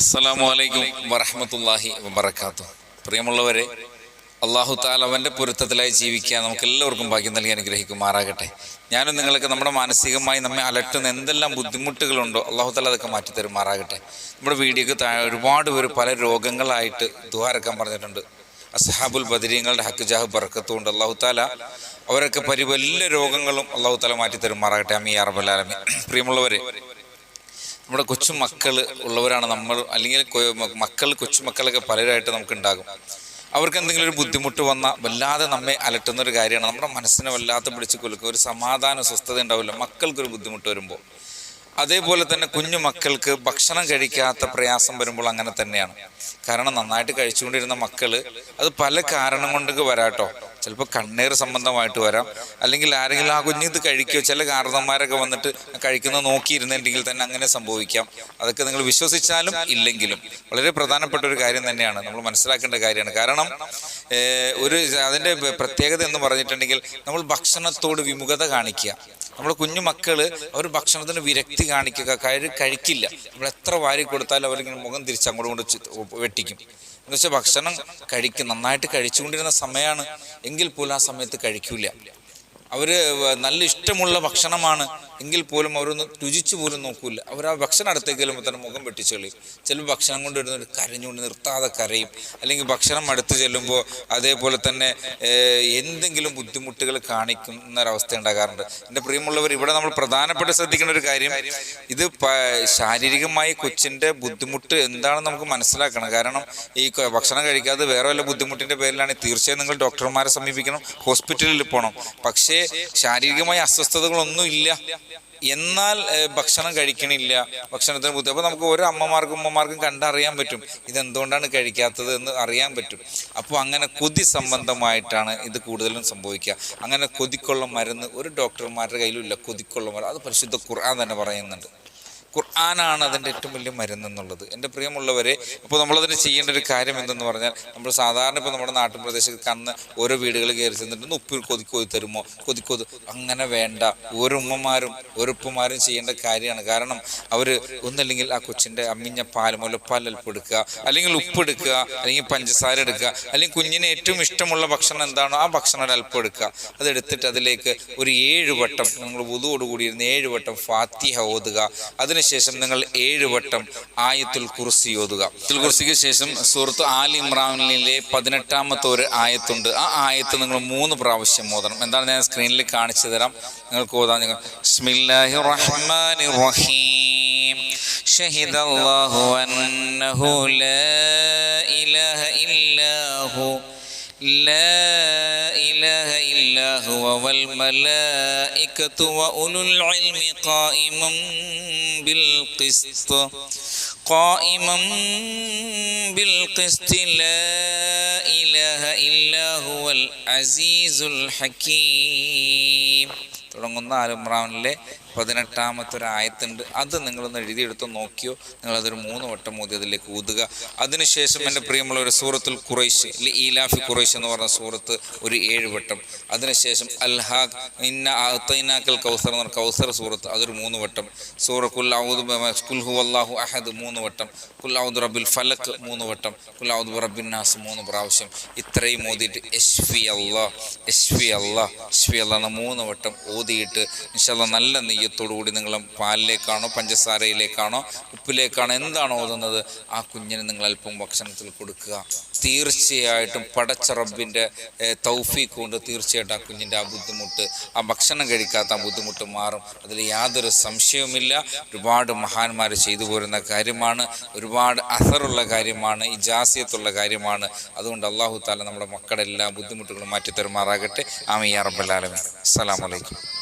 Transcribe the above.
അസ്സലാമു അലൈക്കും വറഹമത്തല്ലാഹി വബർക്കാത്തു പ്രിയമുള്ളവരെ അള്ളാഹു താലവന്റെ പൊരുത്തത്തിലായി ജീവിക്കാൻ നമുക്ക് എല്ലാവർക്കും ഭാഗ്യം നൽകി അനുഗ്രഹിക്കുമാറാകട്ടെ. ഞാനും നിങ്ങൾക്ക് നമ്മുടെ മാനസികമായി നമ്മെ അലട്ടുന്ന എന്തെല്ലാം ബുദ്ധിമുട്ടുകളുണ്ടോ അള്ളാഹു താല അതൊക്കെ മാറ്റി തരുമാറാകട്ടെ നമ്മുടെ വീഡിയോക്ക് താഴെ ഒരുപാട് പേര് പല രോഗങ്ങളായിട്ട് ദുഹാരക്കാൻ പറഞ്ഞിട്ടുണ്ട്. അസഹാബുൽ ബദരീങ്ങളുടെ ഹക്ക് ജാഹ് ബർക്കത്തുകൊണ്ട് അള്ളാഹു താല അവരൊക്കെ പരി വലിയ രോഗങ്ങളും അള്ളാഹു താല മാറ്റി തരുമാറാകട്ടെ അമി അറബലാലമി പ്രിയമുള്ളവരെ നമ്മുടെ കൊച്ചു മക്കൾ ഉള്ളവരാണ് നമ്മൾ അല്ലെങ്കിൽ മക്കൾ കൊച്ചുമക്കളൊക്കെ പലരായിട്ട് നമുക്ക് ഉണ്ടാകും അവർക്ക് എന്തെങ്കിലും ഒരു ബുദ്ധിമുട്ട് വന്നാൽ വല്ലാതെ നമ്മെ അലട്ടുന്ന ഒരു കാര്യമാണ്. നമ്മുടെ മനസ്സിനെ വല്ലാത്ത പിടിച്ച് കൊലുക്കുക ഒരു സമാധാന സ്വസ്ഥത ഉണ്ടാവില്ല. മക്കൾക്കൊരു ബുദ്ധിമുട്ട് വരുമ്പോൾ. അതേപോലെ തന്നെ കുഞ്ഞു മക്കൾക്ക് ഭക്ഷണം കഴിക്കാത്ത പ്രയാസം വരുമ്പോൾ അങ്ങനെ തന്നെയാണ്. കാരണം നന്നായിട്ട് കഴിച്ചുകൊണ്ടിരുന്ന മക്കൾ അത് പല കാരണം കൊണ്ടൊക്കെ വരാട്ടോ. ചിലപ്പോൾ കണ്ണീർ സംബന്ധമായിട്ട് വരാം. അല്ലെങ്കിൽ ആരെങ്കിലും ആ കുഞ്ഞിത് കഴിക്കുകയോ ചില കാരണന്മാരൊക്കെ വന്നിട്ട് കഴിക്കുന്നത് നോക്കിയിരുന്നുണ്ടെങ്കിൽ തന്നെ അങ്ങനെ സംഭവിക്കാം. അതൊക്കെ നിങ്ങൾ വിശ്വസിച്ചാലും ഇല്ലെങ്കിലും. വളരെ പ്രധാനപ്പെട്ട ഒരു കാര്യം തന്നെയാണ്. നമ്മൾ മനസ്സിലാക്കേണ്ട കാര്യമാണ്. കാരണം ഒരു അതിന്റെ പ്രത്യേകത എന്ന് പറഞ്ഞിട്ടുണ്ടെങ്കിൽ നമ്മൾ ഭക്ഷണത്തോട് വിമുഖത കാണിക്കുക. നമ്മുടെ കുഞ്ഞു മക്കൾ അവർ ഭക്ഷണത്തിന് വിരക്തി കാണിക്കുക. കഴി കഴിക്കില്ല. നമ്മൾ എത്ര വാരി കൊടുത്താലും അവരിങ്ങനെ മുഖം തിരിച്ച് അങ്ങോട്ട് കൊണ്ട് വെട്ടിക്കും. എന്ന് വെച്ചാൽ ഭക്ഷണം കഴിക്കും നന്നായിട്ട് കഴിച്ചുകൊണ്ടിരുന്ന സമയമാണ് എങ്കിൽ പോലും ആ സമയത്ത് കഴിക്കൂല. അവർ നല്ല ഇഷ്ടമുള്ള ഭക്ഷണമാണ് എങ്കിൽ പോലും അവരൊന്ന് രുചിച്ചു പോലും നോക്കൂല അവർ ആ ഭക്ഷണം അടുത്തേക്ക് ചെല്ലുമ്പോൾ തന്നെ മുഖം വെട്ടിച്ച് കളയും. ചിലപ്പോൾ ഭക്ഷണം കൊണ്ട് വരുന്നവർ കരഞ്ഞുകൊണ്ട് നിർത്താതെ കരയും. അല്ലെങ്കിൽ ഭക്ഷണം അടുത്ത് ചെല്ലുമ്പോൾ അതേപോലെ തന്നെ എന്തെങ്കിലും ബുദ്ധിമുട്ടുകൾ കാണിക്കുന്ന ഒരവസ്ഥ ഉണ്ടാകാറുണ്ട്. എന്റെ പ്രിയമുള്ളവർ ഇവിടെ നമ്മൾ പ്രധാനപ്പെട്ട ശ്രദ്ധിക്കേണ്ട ഒരു കാര്യം ഇത് ശാരീരികമായി കൊച്ചിന്റെ ബുദ്ധിമുട്ട് എന്താണെന്ന് നമുക്ക് മനസ്സിലാക്കണം. കാരണം ഈ ഭക്ഷണം കഴിക്കാതെ വേറെ വല്ല ബുദ്ധിമുട്ടിന്റെ പേരിലാണെങ്കിൽ തീർച്ചയായും നിങ്ങൾ ഡോക്ടർമാരെ സമീപിക്കണം ഹോസ്പിറ്റലിൽ പോകണം പക്ഷേ ശാരീരികമായ അസ്വസ്ഥതകളൊന്നും ഇല്ല. എന്നാൽ ഭക്ഷണം കഴിക്കണില്ല. ഭക്ഷണത്തിന് ബുദ്ധി അപ്പോൾ നമുക്ക് ഓരോ അമ്മമാർക്കും ഉമ്മമാർക്കും കണ്ടറിയാൻ പറ്റും. ഇതെന്തുകൊണ്ടാണ് കഴിക്കാത്തത് എന്ന് അറിയാൻ പറ്റും. അപ്പോൾ അങ്ങനെ കൊതി സംബന്ധമായിട്ടാണ് ഇത് കൂടുതലും സംഭവിക്കുക. അങ്ങനെ കൊതിക്കുള്ള മരുന്ന് ഒരു ഡോക്ടർമാരുടെ കയ്യിലും ഇല്ല കൊതിക്കുള്ള മരുന്ന്. അത് പരിശുദ്ധ ഖുർആൻ തന്നെ പറയുന്നുണ്ട്. ഖുർആനാണ് അതിന്റെ ഏറ്റവും വലിയ മരുന്ന് എന്നുള്ളത് എന്റെ പ്രിയമുള്ളവരെ ഇപ്പോൾ നമ്മളതിന് ചെയ്യേണ്ട ഒരു കാര്യം എന്തെന്ന് പറഞ്ഞാൽ നമ്മൾ സാധാരണ ഇപ്പോൾ നമ്മുടെ നാട്ടിൻ പ്രദേശത്ത് കന്ന് ഓരോ വീടുകൾ കയറി ചെന്നിട്ട് ഉപ്പിൽ ഉപ്പ് കൊതി കൊതി തരുമോ? കൊതി കൊതി. അങ്ങനെ വേണ്ട. ഓരോ ഉമ്മമാരും ഓരോ ഉപ്പമാരും ചെയ്യേണ്ട കാര്യമാണ്. കാരണം അവർ ഒന്നല്ലെങ്കിൽ ആ കൊച്ചിന്റെ അമ്മിഞ്ഞ പാൽ മുലപ്പാൽ അല്പം എടുക്കുക അല്ലെങ്കിൽ ഉപ്പ് എടുക്കുക അല്ലെങ്കിൽ പഞ്ചസാര എടുക്കുക അല്ലെങ്കിൽ കുഞ്ഞിന് ഏറ്റവും ഇഷ്ടമുള്ള ഭക്ഷണം എന്താണോ ആ ഭക്ഷണം ഒരു അല്പം എടുക്കുക. അതെടുത്തിട്ട് അതിലേക്ക് ഒരു ഏഴ് വട്ടം നിങ്ങൾ വുതുവോട് കൂടിയിരുന്ന് ഏഴ് വട്ടം ഫാത്തിഹ ഓതുക. അതിനുശേഷം നിങ്ങൾ ഏഴ് വട്ടം ആയത്തുൽ കുർസി ഓതുക ആയത്തുൽ കുർസിക്ക് ശേഷം സൂറത്ത് ആൽ ഇമ്രാനിലെ പതിനെട്ടാമത്തെ ഒരു ആയത്തുണ്ട് ആ ആയത്ത് നിങ്ങൾ മൂന്ന് പ്രാവശ്യം ഓതണം എന്താണ് ഞാൻ സ്ക്രീനിൽ കാണിച്ചു തരാം നിങ്ങൾക്ക് ഓതാൻ നിങ്ങൾ ബിസ്മില്ലാഹി റഹ്മാനി റഹീം ഷഹിദ അല്ലാഹു അന്നഹു ലാ ഇലാഹ ഇല്ലാഹു لا إله إلا هو والملائكة وأولو العلم قائما بالقسط قائما بالقسط لا إله إلا هو العزيز الحكيم തുടങ്ങുന്ന ആലുമ്രാനിലെ പതിനെട്ടാമത്തെ ഒരു ആയത്തുണ്ട് അത് നിങ്ങളൊന്ന് എഴുതിയെടുത്ത് നോക്കിയോ? നിങ്ങളതൊരു മൂന്ന് വട്ടം മോദി അതിലേക്ക് ഊതുക. അതിനുശേഷം എന്റെ പ്രിയമുള്ള ഒരു സൂറത്തുൽ അല്ലെങ്കിൽ ഈലാഫി ഖുറൈഷ് എന്ന് പറഞ്ഞ സൂറത്ത് ഒരു ഏഴ് വട്ടം. അതിനുശേഷം അൽഹാഖ് ഇന്ന അത്തൈനാക്കൽ കൗസർ എന്ന് പറഞ്ഞ കൗസർ സൂറത്ത് അതൊരു മൂന്ന് വട്ടം. സൂറ കുൽ കുൽഹു അള്ളാഹു അഹദ് മൂന്ന് വട്ടം. ഔദ് റബ്ബിൽ ഫലക്ക് മൂന്ന് വട്ടം. ഔദ് റബ്ബിൻ നാസ് മൂന്ന് പ്രാവശ്യം. ഇത്രയും ഓതിയിട്ട് വി അള്ളാഹ് എസ് വി അള്ളാഹ് എസ് വി അള്ളാഹ് മൂന്ന് വട്ടം ഓതിയിട്ട് ഇൻഷാല്ല നല്ല നെയ്യത്തോടു കൂടി നിങ്ങൾ പാലിലേക്കാണോ പഞ്ചസാരയിലേക്കാണോ ഉപ്പിലേക്കാണോ എന്താണോ ഓതുന്നത് ആ കുഞ്ഞിന് നിങ്ങൾ അല്പം ഭക്ഷണത്തിൽ കൊടുക്കുക. തീർച്ചയായിട്ടും പടച്ച റബ്ബിന്റെ തൗഫീഖ് കൊണ്ട് തീർച്ചയായിട്ടും ആ കുഞ്ഞിന്റെ ആ ബുദ്ധിമുട്ട് ആ ഭക്ഷണം കഴിക്കാത്ത ആ ബുദ്ധിമുട്ട് മാറും. അതിൽ യാതൊരു സംശയവുമില്ല. ഒരുപാട് മഹാന്മാർ ചെയ്തു പോരുന്ന കാര്യമാണ്. ഒരുപാട് അസറുള്ള കാര്യമാണ്. ഇജാസിയത്തുള്ള കാര്യമാണ്. അതുകൊണ്ട് അള്ളാഹു താല നമ്മുടെ മക്കളുടെ എല്ലാ ബുദ്ധിമുട്ടുകളും മാറ്റിത്തരുമാറാകട്ടെ. ആമയ്യ ആലമീൻ. അസ്സലാമു അലൈക്കും.